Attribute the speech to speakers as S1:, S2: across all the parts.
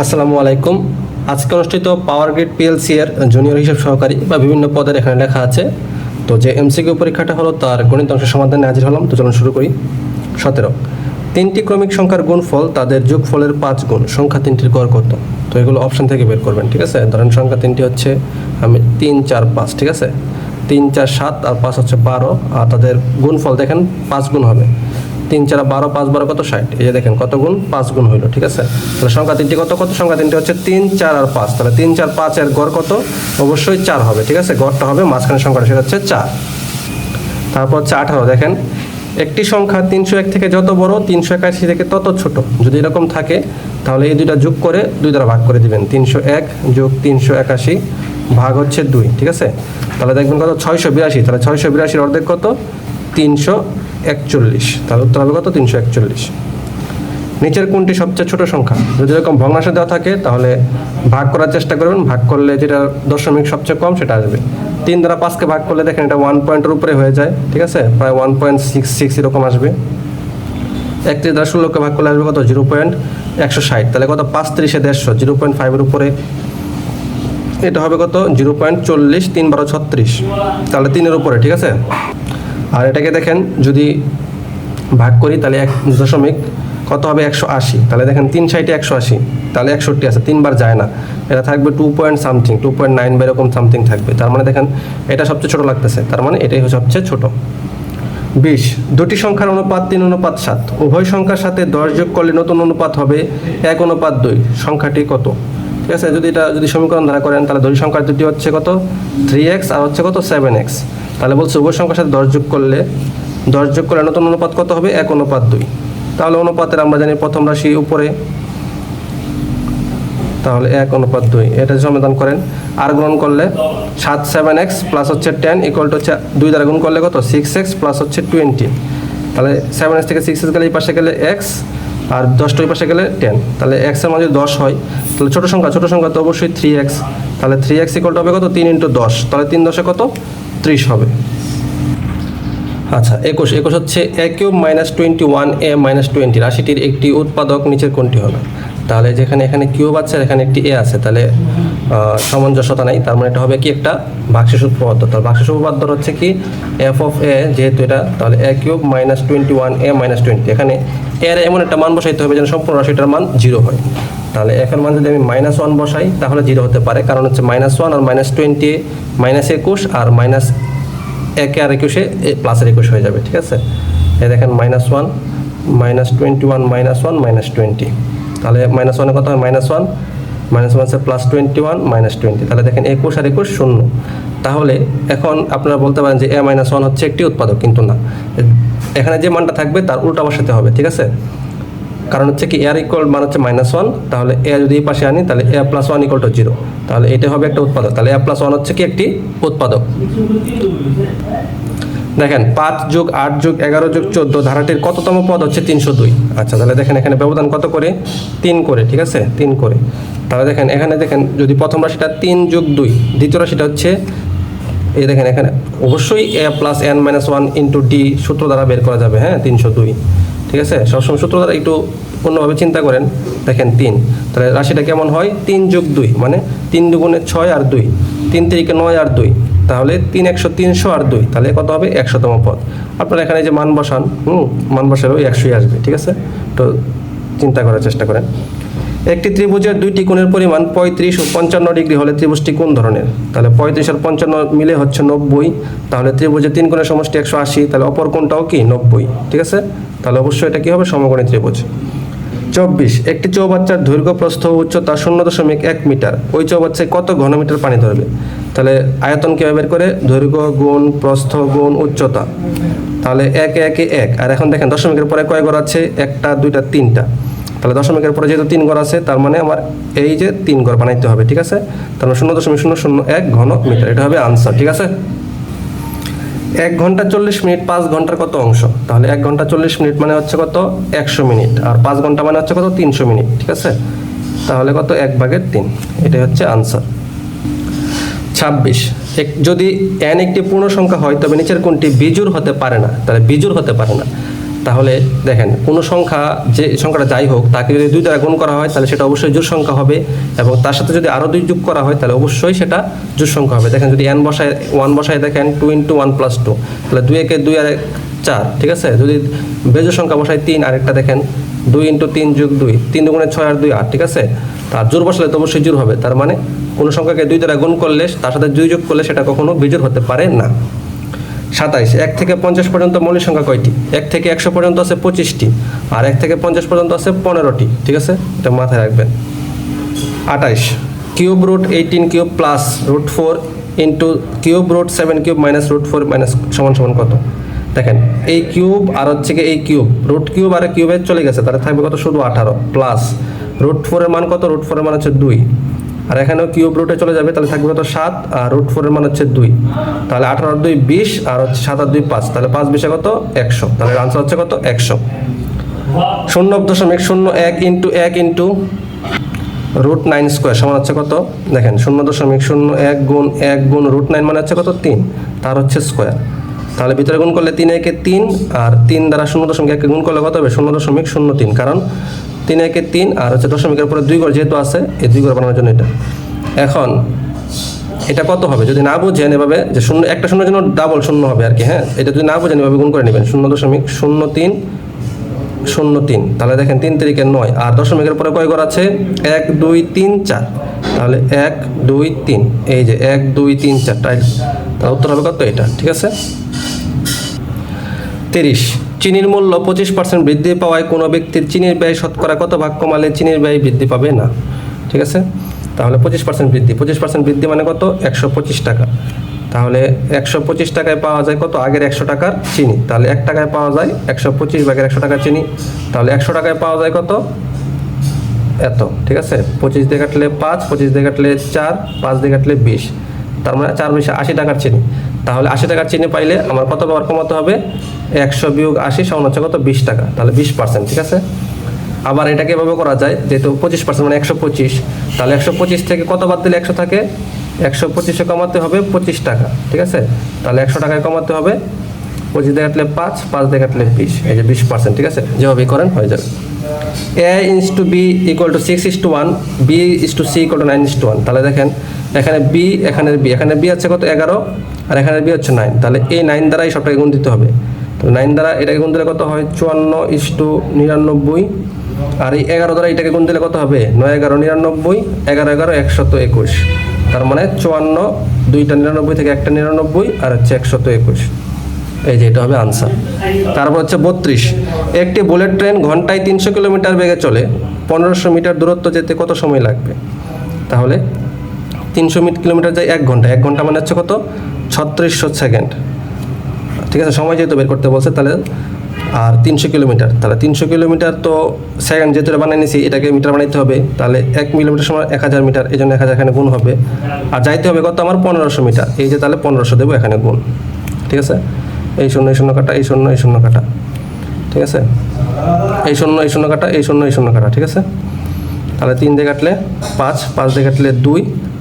S1: আসসালামু আলাইকুম। আজকে অনুষ্ঠিত পাওয়ার গ্রিড পিএলসি এর জুনিয়র হিসাব সহকারী বা বিভিন্ন পদের এখানে লেখা আছে। তো যে এমসিকিউ পরীক্ষাটা হলো, তার গণিত অংশের সমাধানে হাজির হলাম। তো চলুন শুরু করি। সতেরো। তিনটি ক্রমিক সংখ্যার গুণফল তাদের যোগফলের পাঁচ গুণ। সংখ্যা তিনটির গড় কত? তো এগুলো অপশন থেকে বের করবেন, ঠিক আছে? ধরেন সংখ্যা তিনটি হচ্ছে, আমি তিন, চার, পাঁচ, ঠিক আছে? তিন, চার, সাত আর পাঁচ হচ্ছে বারো। আর তাদের গুণফল দেখেন, পাঁচ গুণ হবে। তিন চার বারো, পাঁচ বারো কত? ষাট। এই যে দেখেন কত গুণ? পাঁচ গুণ হইল, ঠিক আছে? তাহলে সংখ্যা তিনটি কত? কত? সংখ্যা তিনটি হচ্ছে তিন, চার আর পাঁচ। তাহলে তিন, চার, পাঁচ এর গড় কত? অবশ্যই চার হবে, ঠিক আছে? গড়টা হবে, মাঝখানে সংখ্যাটা সেটা হচ্ছে চার। তারপর হচ্ছে আঠারো, দেখেন। একটি সংখ্যা তিনশো এক থেকে যত বড়, তিনশো একাশি থেকে তত ছোট। যদি এরকম থাকে, তাহলে এই দুইটা যোগ করে দুই দ্বারা ভাগ করে দিবেন। তিনশো এক যোগ তিনশো একাশি ভাগ হচ্ছে দুই, ঠিক আছে? তাহলে দেখবেন কত? ছয়শো বিরাশি। তাহলে ছয়শো বিরাশির অর্ধেক কত? তিনশো একচল্লিশ। তাহলে উত্তর হবে কত? তিনশো একচল্লিশ। নিচের কোনটি সবচেয়ে ছোট সংখ্যা? যদি এরকম ভগ্নাংশ দেওয়া থাকে, তাহলে ভাগ করার চেষ্টা করবেন ভাগ করলে যেটা দশমিক সবচেয়ে কম, সেটা আসবে। তিন দ্বারা পাঁচকে ভাগ করলে দেখেন এটা ওয়ান পয়েন্টের উপরে হয়ে যায়, ঠিক আছে? প্রায় ওয়ান পয়েন্ট সিক্স সিক্স এরকম আসবে। একত্রিশ দ্বারা ষোলোকে ভাগ করলে আসবে কত? জিরো পয়েন্ট একশো ষাট। তাহলে কত? পাঁচ ত্রিশে দেড়শো জিরো পয়েন্ট ফাইভের উপরে। এটা হবে কত? জিরো পয়েন্ট চল্লিশ, তিন বারো ছত্রিশ। তাহলে তিনের উপরে, ঠিক আছে? আর এটাকে দেখেন যদি ভাগ করি, তাহলে এক দশমিক কত হবে? একশো আশি। তাহলে দেখেন তিন সাইটে একশো আশি। তাহলে একষট্টি আছে, তিনবার যায় না। এটা থাকবে two point something two point nine বা এরকম সামথিং থাকবে। তার মানে দেখেন এটা সবচেয়ে ছোট লাগতেছে। তার মানে এটাই হচ্ছে সবচেয়ে ছোট। বিশ, দুটি সংখ্যার অনুপাত তিন, অনুপাত সাত। উভয় সংখ্যার সাথে দশ যোগ করলে নতুন অনুপাত হবে এক, অনুপাত দুই। সংখ্যাটি কত? ঠিক আছে? যদি এটা, যদি সমীকরণ দ্বারা করেন, তাহলে দুই সংখ্যার দুটি হচ্ছে কত? থ্রি এক্স আর হচ্ছে কত? সেভেন এক্স তাহলে বলছে, উভয় সংখ্যার সাথে দশ যোগ করলে, দশ যোগ করলে নতুন অনুপাত কত হবে? এক অনুপাত দুই। তাহলে অনুপাতের আমরা জানি প্রথম রাশি উপরে। তাহলে এক অনুপাত দুই। এটা সমাধান করেন, আর গ্রহণ করলে সাত সেভেন এক্স প্লাস হচ্ছে টেন ইকুয়াল টু হচ্ছে দুই দ্বারা গুণ করলে কত? সিক্স এক্স প্লাস হচ্ছে টোয়েন্টি তাহলে সেভেন এক্স থেকে সিক্স এক্স গেলে এই পাশে গেলে এক্স আর দশটা ওই পাশে গেলে টেন তাহলে এক্সের মাঝে দশ হয়। তাহলে ছোটো সংখ্যা ছোটো সংখ্যা তো অবশ্যই থ্রি এক্স তাহলে থ্রি এক্স ইকুয়াল হবে কত? তিন ইন্টু দশ। তাহলে তিন দশে কত? ত্রিশ হবে। আচ্ছা একুশ। একুশ হচ্ছে a cube minus twenty one a minus twenty রাশিটির একটি উৎপাদক নিচের কোনটি হবে। তাহলে যেখানে এখানে কিউব আছে, এখানে একটি এ আছে। তাহলে সামঞ্জস্যতা নাই। তার মানে এটা হবে কি একটা ভাগশেষ উপপাদ্য তাহলে ভাগশেষ উপপাদ্য হচ্ছে কি এফ অফ এ যেহেতু এটা, তাহলে a cube minus twenty one a minus twenty এখানে এর এমন একটা মান বসাইতে হবে যেন সম্পূর্ণ রাশিটার মান জিরো হয়। তাহলে এফের মান যদি আমি মাইনাস ওয়ান বসাই, তাহলে জিরো হতে পারে। কারণ হচ্ছে মাইনাস ওয়ান আর মাইনাস টোয়েন্টি মাইনাস একুশ আর মাইনাস একে আর একুশে প্লাসের একুশ হয়ে যাবে, ঠিক আছে? এ দেখেন minus one minus twenty one minus one minus twenty তাহলে মাইনাস ওয়ানের কথা হয় minus one minus one plus twenty one minus twenty তাহলে দেখেন একুশ আর একুশ শূন্য। তাহলে এখন আপনারা বলতে পারেন যে এ মাইনাস ওয়ান হচ্ছে একটি উৎপাদক, কিন্তু না। এখানে যে মানটা থাকবে তার উল্টা বসাতে হবে, ঠিক আছে? কারণ হচ্ছে কি এর ইকুয়াল মান হচ্ছে মাইনাস ওয়ান তাহলে এ যদি এই পাশে আনি, তাহলে a plus one equal to zero তাহলে এটা হবে একটা উৎপাদক। তাহলে এ প্লাস ওয়ান হচ্ছে কি একটি উৎপাদক। দেখেন, পাঁচ যোগ আট যোগ এগারো যোগ চোদ্দ, ধারাটির কততম পদ হচ্ছে তিনশো দুই। আচ্ছা তাহলে দেখেন এখানে ব্যবধান কত করে? তিন করে, ঠিক আছে? তিন করে। তাহলে দেখেন, এখানে দেখেন, যদি প্রথম রাশিটা তিন যোগ দুই, দ্বিতীয় রাশিটা হচ্ছে এই দেখেন এখানে। অবশ্যই a plus n minus one into d সূত্র দ্বারা বের করা যাবে হ্যাঁ? তিনশো দুই। ঠিক আছে? সবসময় সূত্র দ্বারা একটু অন্যভাবে চিন্তা করেন। দেখেন তিন। তাহলে রাশিটা কেমন হয়? তিন যোগ দুই মানে তিন দুগুণে ছয় আর দুই। তিন তিরিকে নয় আর দুই। তাহলে তিন একশো তিনশো আর দুই। তাহলে কত হবে? একশোতম পদ। আপনারা এখানে যে মান বসান, হুম? মান ওই একশোই আসবে, ঠিক আছে? তো চিন্তা করার চেষ্টা করেন। একটি ত্রিভুজের দুইটি কোণের পরিমাণ পঁয়ত্রিশ ও পঞ্চান্ন ডিগ্রি হলে ত্রিভুজটি কোন ধরনের? তাহলে পঁয়ত্রিশ আর পঞ্চান্ন মিলে হচ্ছে নব্বই। তাহলে ত্রিভুজের তিন কোণের সমষ্টি একশো আশি, তাহলে অপর কোণটাও কি? নব্বই। ঠিক আছে? তাহলে অবশ্যই এটা কী হবে? সমকোণী ত্রিভুজ। চব্বিশ, একটি চৌবাচ্চার দৈর্ঘ্য প্রস্থ উচ্চতা শূন্য দশমিক এক মিটার। ওই চৌবাচ্চায় কত ঘনমিটার পানি ধরবে? তাহলে আয়তন কীভাবে বের করে? দৈর্ঘ্য গুণ প্রস্থ গুণ উচ্চতা। তাহলে এক, একে, এক। আর এখন দেখেন, দশমিকের পরে কয় ঘর আছে? একটা, দুইটা, তিনটা। তাহলে দশমিকের পরে যেহেতু তিন ঘর আছে, তার মানে আমার এই যে তিন ঘর বানাইতে হবে, ঠিক আছে? তার মানে শূন্য দশমিক শূন্য শূন্য এক ঘন মিটার এটা হবে আনসার, ঠিক আছে? এক ঘণ্টা চল্লিশ মিনিট, পাঁচ ঘণ্টার কত অংশ? তাহলে এক ঘণ্টা চল্লিশ মিনিট মানে হচ্ছে কত? একশো মিনিট। আর পাঁচ ঘণ্টা মানে হচ্ছে কত? তিনশো মিনিট, ঠিক আছে? তাহলে কত? এক ভাগের তিন। এটাই হচ্ছে আনসার। ছাব্বিশ। যদি এন একটি পূর্ণ সংখ্যা হয়, তবে নিচের কোনটি বিজুর হতে পারে না? তাহলে বিজুর হতে পারে না। তাহলে দেখেন, কোনো সংখ্যা যে সংখ্যাটা যাই হোক, তাকে যদি দুই দ্বারা গুণ করা হয়, তাহলে সেটা অবশ্যই জোর সংখ্যা হবে এবং তার সাথে যদি আরও দুই যোগ করা হয়, তাহলে অবশ্যই সেটা জোর সংখ্যা হবে। দেখেন, যদি এন বসায় ওয়ান বসায় দেখেন two into one plus two তাহলে দুই একে দুই আর চার, ঠিক আছে? যদি বেজ সংখ্যা বসায় তিন, আরেকটা দেখেন, দুই ইন্টু তিন যোগ দুই, তিন দুগুণে ছয় আর দুই আট, ঠিক আছে? তার জোর বসালে তো অবশ্যই জোর হবে, তার মানে কোনো সংখ্যাকে দুই দ্বারা গুণ করলে, তার সাথে দুই যোগ করলে সেটা কখনো বিজোর হতে পারে না। সাতাইশ, এক থেকে পঞ্চাশ পর্যন্ত মৌলিক সংখ্যা কয়টি? এক থেকে একশো পর্যন্ত আছে পঁচিশটি, আর এক থেকে পঞ্চাশ পর্যন্ত আছে পনেরোটি, ঠিক আছে? এটা মাথায় রাখবেন। আঠাইশ, cube root eighteen cube plus root four into cube root seven cube minus root four minus সমান সমান কত? দেখেন, এই কিউব আর হচ্ছে কি এই কিউব, রুট কিউব আর কিউবে চলে গেছে, তাহলে থাকবে কত? শুধু আঠারো, প্লাস রুট ফোরের মান কত? রুট ফোরের মান হচ্ছে দুই। আর এখানেও কিউব রুটে চলে যাবে, তাহলে থাকবে কত? সাত, আর রুট ফোরের মান হচ্ছে দুই। তাহলে আঠারো আর দুই বিশ, আর হচ্ছে সাত আর দুই পাঁচ। তাহলে পাঁচ বিশে কত? একশো। তাহলে আনসার হচ্ছে কত? একশো। শূন্য দশমিক শূন্য এক ইন্টু এক ইন্টু রুট নাইন স্কোয়ার সমান হচ্ছে কত? দেখেন, শূন্য দশমিক শূন্য এক গুণ এক গুণ রুট নাইন মানে হচ্ছে কত? তিন। তার হচ্ছে স্কোয়ার তাহলে ভিতরে গুণ করলে তিন একে তিন, আর তিন দ্বারা শূন্য দশমিক একে গুণ করলে কত হবে? শূন্য দশমিক শূন্য তিন। কারণ তিন একে তিন আর হচ্ছে দশমিকের উপরে দুই ঘর যেহেতু আছে, এই দুই ঘর বানানোর জন্য এটা। এখন এটা কত হবে? যদি না বুঝেন এভাবে যে শূন্য, একটা শূন্যের জন্য ডাবল শূন্য হবে আর কি হ্যাঁ? এটা যদি না বুঝেন এভাবে গুণ করে নেবেন, শূন্য দশমিক শূন্য তিন শূন্য তিন। তাহলে দেখেন তিন তারিখে নয়, আর দশমিকের পরে কয় ঘর আছে? এক, দুই, তিন, চার। তাহলে এক, দুই, তিন। এই যে এক, দুই, তিন, চার তাই তাহলে উত্তর হবে কত এটা? ঠিক আছে? তিরিশ। চিনির মূল্য পঁচিশ পার্সেন্ট বৃদ্ধি পাওয়ায় কোনো ব্যক্তির চিনির ব্যয় শতকরা কত ভাগ কমালে চিনির ব্যয় বৃদ্ধি পাবে? না। ঠিক আছে? তাহলে পঁচিশ পার্সেন্ট বৃদ্ধি। পঁচিশ পার্সেন্ট বৃদ্ধি মানে কত? একশো পঁচিশ টাকা। তাহলে একশো পঁচিশ টাকায় পাওয়া যায় কত? আগের একশো টাকার চিনি। তাহলে এক টাকায় পাওয়া যায় একশো পঁচিশ ভাগের একশো টাকার চিনি। তাহলে একশো টাকায় পাওয়া যায় কত? এত। ঠিক আছে? পঁচিশ দিয়ে কাটলে পাঁচ, পঁচিশ দিয়ে কাটলে চার, পাঁচ দিয়ে কাটলে বিশ। তার মানে চার বিশে আশি টাকার চিনি। তাহলে আশি টাকার চিনি পাইলে আমার কত বার কমাতে হবে? একশো বিয়োগ আশি সমান হচ্ছে কত? বিশ টাকা। তাহলে বিশ পার্সেন্ট, ঠিক আছে? আবার এটাকে এভাবে করা যায়, যেহেতু পঁচিশ পার্সেন্ট মানে একশো পঁচিশ, তাহলে একশো পঁচিশ থেকে কত বাদ দিলে একশো থাকে? একশো পঁচিশে কমাতে হবে পঁচিশ টাকা, ঠিক আছে? তাহলে একশো টাকায় কমাতে হবে। পঁচিশ দিয়ে কাটলে পাঁচ পাঁচ দিয়ে কাটলে বিশ, এই যে বিশ পার্সেন্ট, ঠিক আছে? যেভাবেই করেন হয়ে যাবে। A is to b equal to six is to one b is to c equal to nine is to one তাহলে দেখেন, এখানে বি এখানে বি এখানে বি আছে কত? এগারো। আর এখানে বি হচ্ছে নাইন তাহলে এই নাইন দ্বারাই সবটাকে গুণ দিতে হবে। তো নাইন দ্বারা এটাকে গুণ দিলে কত হয়? চুয়ান্ন ইস টু নিরানব্বই। আর এই এগারো দ্বারা এটাকে গুণ দিলে কত হবে? নয় এগারো, নিরানব্বই। এগারো এগারো, একশত একুশ। তার মানে চুয়ান্ন, দুইটা নিরানব্বই থেকে একটা নিরানব্বই, আর হচ্ছে একশত একুশ। এই যে এটা হবে আনসার তারপর হচ্ছে বত্রিশ। একটি বুলেট ট্রেন ঘন্টায় তিনশো কিলোমিটার বেগে চলে। পনেরোশো মিটার দূরত্ব যেতে কত সময় লাগবে? তাহলে তিনশো মিট কিলোমিটার যায় এক ঘণ্টা। এক ঘণ্টা মানে হচ্ছে কত? ছত্রিশশো সেকেন্ড। ঠিক আছে, সময় যেহেতু বের করতে বলছে, তাহলে আর তিনশো কিলোমিটার। তাহলে তিনশো কিলোমিটার তো সেকেন্ড যেহেতু বানিয়ে নিছি এটাকে মিটার বানাইতে হবে। তাহলে এক কিলোমিটার সময় এক হাজার মিটার, এই জন্য এক হাজার এখানে গুণ হবে। আর যাইতে হবে কত? আমার পনেরোশো মিটার। এই যে তাহলে পনেরোশো দেবো এখানে গুণ। ঠিক আছে? এই শূন্য এই শূন্য কাটা, এই শূন্য এই শূন্য কাটা। ঠিক আছে? এই শূন্য এই শূন্য কাটা, এই শূন্য এই শূন্য কাটা, ঠিক আছে? তাহলে তিন দিয়ে কাটলে পাঁচ পাঁচ দিয়ে কাটলে দুই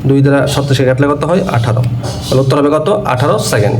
S1: দুই দ্বারা সত্তরশে কাটলে কত হয়? আঠারো। তাহলে উত্তর হবে কত? আঠারো সেকেন্ড